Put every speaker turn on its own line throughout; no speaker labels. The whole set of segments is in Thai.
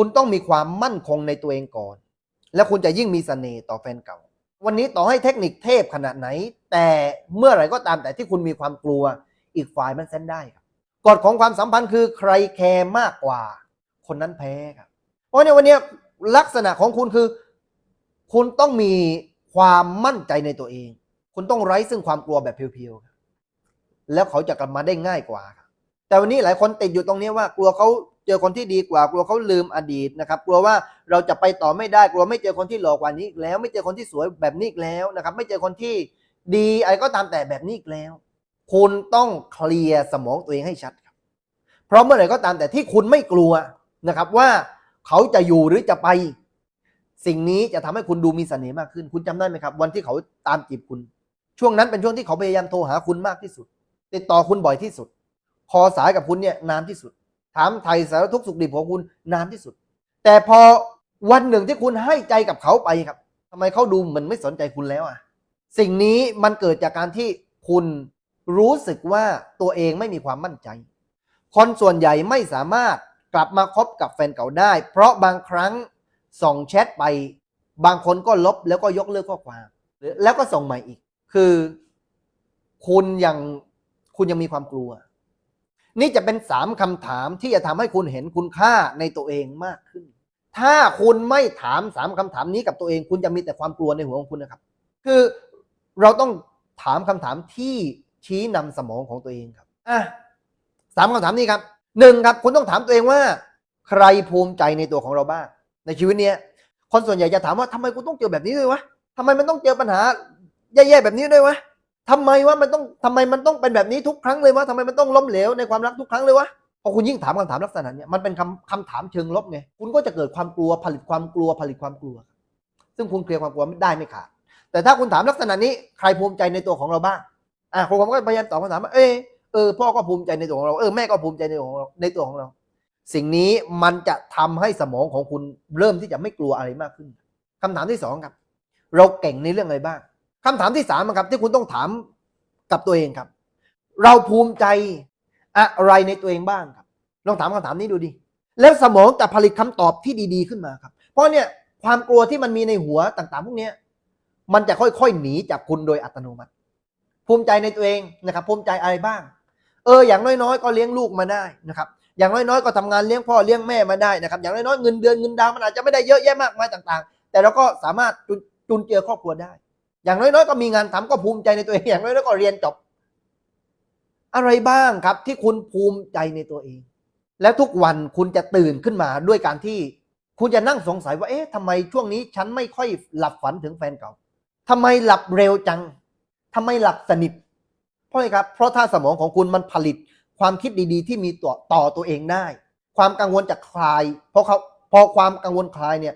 คุณต้องมีความมั่นคงในตัวเองก่อน แล้วคุณจะยิ่งมีเสน่ห์ต่อแฟนเก่า วันนี้ต่อให้เทคนิคเทพขนาดไหน แต่เมื่อไหร่ก็ตามแต่ที่คุณมีความกลัว อีกฝ่ายมันเส้นได้ครับกฎของความสัมพันธ์คือใครแคร์มากกว่า คนนั้นแพ้ครับเพราะในวันนี้ลักษณะของคุณคือ คุณต้องมีความมั่นใจในตัวเอง คุณต้องไร้ซึ่งความกลัวแบบเพียวๆแล้วเขาจะกลับมาได้ง่ายกว่าครับแต่วันนี้หลายคนติดอยู่ตรงนี้ว่ากลัวเขา เจอคนที่ดีกว่ากลัวเขาลืมอดีตนะครับกลัวว่าเราจะไปต่อไม่ได้กลัวไม่เจอคนที่หล่อกว่านี้อีกแล้ว ไม่เจอคนที่สวยแบบนี้อีกแล้วนะครับ ไม่เจอคนที่ดีอะไรก็ตามแต่แบบนี้อีกแล้ว คุณต้องเคลียร์สมองตัวเองให้ชัดครับ เพราะเมื่อไหร่ก็ตามแต่ที่คุณไม่กลัวนะครับว่าเขาจะอยู่หรือจะไป สิ่งนี้จะทำให้คุณดูมีเสน่ห์มากขึ้น คุณจำได้ไหมครับ วันที่เขาตามจีบคุณ ช่วงนั้นเป็นช่วงที่เขาพยายามโทรหาคุณมากที่สุด ติดต่อคุณบ่อยที่สุด คอสายกับคุณเนี่ยนานที่สุด ถามไทยสารทุกข์สุขดิบของคุณนานที่สุด แต่พอวันหนึ่งที่คุณให้ใจกับเขาไปครับทำไมเขาดูเหมือนไม่สนใจคุณแล้วอะ สิ่งนี้มันเกิดจากการที่คุณรู้สึกว่าตัวเองไม่มีความมั่นใจ คนส่วนใหญ่ไม่สามารถกลับมาคบกับแฟนเก่าได้ เพราะบางครั้งส่งแชทไป บางคนก็ลบแล้วก็ยกเลิกข้อความแล้วก็ส่งใหม่อีก คือ คุณยังคุณยังมีความกลัว นี่จะเป็นสามคำถามที่จะทำให้คุณเห็นคุณค่าในตัวเองมากขึ้น ถ้าคุณไม่ถามสามคำถามนี้กับตัวเอง คุณจะมีแต่ความกลัวในหัวของคุณนะครับ คือเราต้องถามคำถามที่ชี้นำสมองของตัวเองครับอะสามคำถามนี้ครับหนึ่งครับ คุณต้องถามตัวเองว่า ใครภูมิใจในตัวของเราบ้าง ในชีวิตเนี้ยคนส่วนใหญ่จะถามว่าทำไมกูต้องเจอแบบนี้ด้วยวะทำไมมันต้องเจอปัญหาแย่ๆแบบนี้ด้วยวะ ทำไมว่ามันต้องทำไมมันต้องเป็นแบบนี้ทุกครั้งเลยวะทำไมมันต้องล้มเหลวในความรักทุกครั้งเลยวะพอคุณยิ่งถามคำถามลักษณะเนี้ยมันเป็นคำคำถามเชิงลบไงคุณก็จะเกิดความกลัวผลิตความกลัวผลิตความกลัว ซึ่งคุณเคลียร์ความกลัวไม่ได้ไม่ขาดแต่ถ้าคุณถามลักษณะนี้ใครภูมิใจในตัวของเราบ้างอะผมก็พยายามตอบคำถามว่าเออเออพ่อก็ภูมิใจในตัวของเราเออแม่ก็ภูมิใจในตัวของเราในตัวของเรา สิ่งนี้มันจะทำให้สมองของคุณเริ่มที่จะไม่กลัวอะไรมากขึ้นคำถามที่สองครับ เราเก่งในเรื่องอะไรบ้าง คำถามที่สามครับที่คุณต้องถามกับตัวเองครับ เราภูมิใจอะไรในตัวเองบ้างครับ ลองถามคำถามนี้ดูดิ แล้วสมองจะผลิตคำตอบที่ดีๆขึ้นมาครับ เพราะเนี่ยความกลัวที่มันมีในหัวต่างๆ พวกนี้มันจะค่อยๆหนีจากคุณโดยอัตโนมัติ ภูมิใจในตัวเองนะครับ ภูมิใจอะไรบ้าง เออ อย่างน้อยๆ ก็เลี้ยงลูกมาได้นะครับ อย่างน้อยๆ ก็ทำงานเลี้ยงพ่อเลี้ยงแม่มาได้นะครับ อย่างน้อยๆ เงินเดือนเงินดาวมันอาจจะไม่ได้เยอะแยะมากมายต่าง ๆ แต่เราก็สามารถจุนจุนเจือครอบครัวได้ อย่างน้อยๆก็มีงานทำก็ภูมิใจในตัวเองอย่างน้อยๆก็เรียนจบ อะไรบ้างครับที่คุณภูมิใจในตัวเอง แล้วทุกวันคุณจะตื่นขึ้นมาด้วยการที่คุณจะนั่งสงสัยว่าเอ๊ะทำไมช่วงนี้ฉันไม่ค่อยหลับฝันถึงแฟนเก่าทำไมหลับเร็วจังทำไมหลับสนิทเพราะอะไรครับ เพราะถ้าสมองของคุณมันผลิตความคิดดีๆ ที่มีต่อต่อตัวเองได้ ความกังวลจะคลาย เพราะเขาพอความกังวลคลายเนี่ย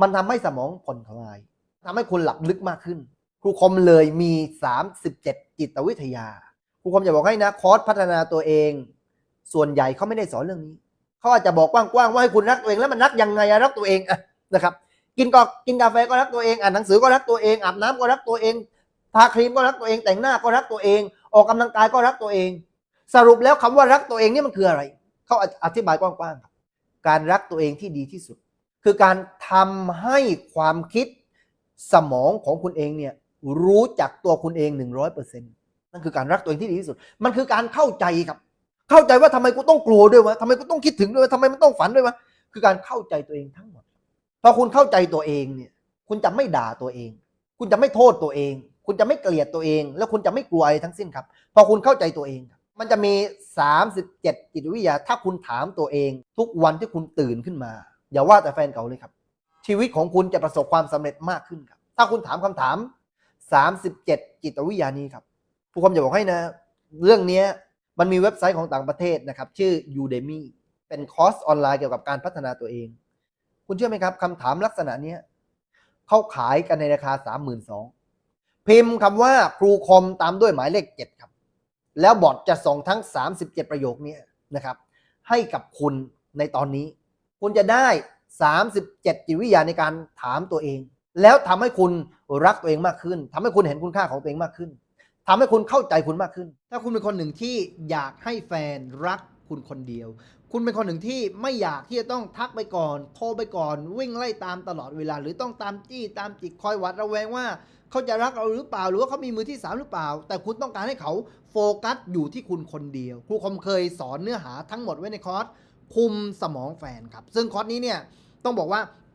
มันทำให้สมองผ่อนคลาย ทำให้คุณหลับลึกมากขึ้น ครูคมเลยมี 37 จิตวิทยา ครูคมจะบอกให้นะคอร์สพัฒนาตัวเอง ส่วนใหญ่เขาไม่ได้สอนเรื่องนี้ เขาอาจจะบอกกว้างๆว่าให้คุณรักตัวเองแล้วมันรักยังไงรักตัวเองอะนะครับ กินก็กินกาแฟก็รักตัวเองอ่านหนังสือก็รักตัวเองอาบน้ำก็รักตัวเองทาครีมก็รักตัวเอง แต่งหน้าก็รักตัวเอง ออกกำลังกายก็รักตัวเอง สรุปแล้วคำว่ารักตัวเองนี่มันคืออะไร เขาอธิบายกว้างๆครับการรักตัวเองที่ดีที่สุด คือการทำให้ความคิด สมองของคุณเองเนี่ยรู้จักตัวคุณเองหนึ่งร้อยเปอร์เซ็นต์นั่นคือการรักตัวเองที่ดีที่สุด มันคือการเข้าใจครับ เข้าใจว่าทำไมกูต้องกลัวด้วยวะทำไมกูต้องคิดถึงด้วยวะทำไมมันต้องฝันด้วยวะคือการเข้าใจตัวเองทั้งหมด พอคุณเข้าใจตัวเองเนี่ย คุณจะไม่ด่าตัวเอง คุณจะไม่โทษตัวเอง คุณจะไม่เกลียดตัวเอง แล้วคุณจะไม่กลัวอะไรทั้งสิ้นครับ พอคุณเข้าใจตัวเองมันจะมี 37 จิตวิทยา ถ้าคุณถามตัวเอง ทุกวันที่คุณตื่นขึ้นมา อย่าว่าแต่แฟนเก่าเลยครับ ชีวิตของคุณจะประสบความสำเร็จมากขึ้นครับ ถ้าคุณถามคำถาม 37 จิตวิทยานี้ครับ ผู้คมจะบอกให้นะ เรื่องนี้มันมีเว็บไซต์ของต่างประเทศนะครับ ชื่อ Udemy เป็นคอร์สออนไลน์เกี่ยวกับการพัฒนาตัวเอง คุณเชื่อไหมครับคำถามลักษณะนี้เขาขายกันในราคา 32,000พิมพ์คำว่าครูคมตามด้วยหมายเลข 7 ครับ แล้วบอทจะส่งทั้ง 37 ประโยคนี้นะครับ ให้กับคุณในตอนนี้ คุณจะได้ 37 จิตวิทยาในการถามตัวเอง แล้วทำให้คุณรักตัวเองมากขึ้นทำให้คุณเห็นคุณค่าของตัวเองมากขึ้นทำให้คุณเข้าใจคุณมากขึ้น ถ้าคุณเป็นคนหนึ่งที่อยากให้แฟนรักคุณคนเดียว คุณเป็นคนหนึ่งที่ไม่อยากที่จะต้องทักไปก่อน โทรไปก่อน วิ่งไล่ตามตลอดเวลา หรือต้องตามจี้ตามจิกคอยหวัดระแวงว่า เขาจะรักเราหรือเปล่า หรือว่าเขามีมือที่สามหรือเปล่า แต่คุณต้องการให้เขาโฟกัสอยู่ที่คุณคนเดียว ครูคมเคยสอนเนื้อหาทั้งหมดไว้ในคอร์สคุมสมองแฟนครับ ซึ่งคอร์สนี้เนี่ยต้องบอกว่า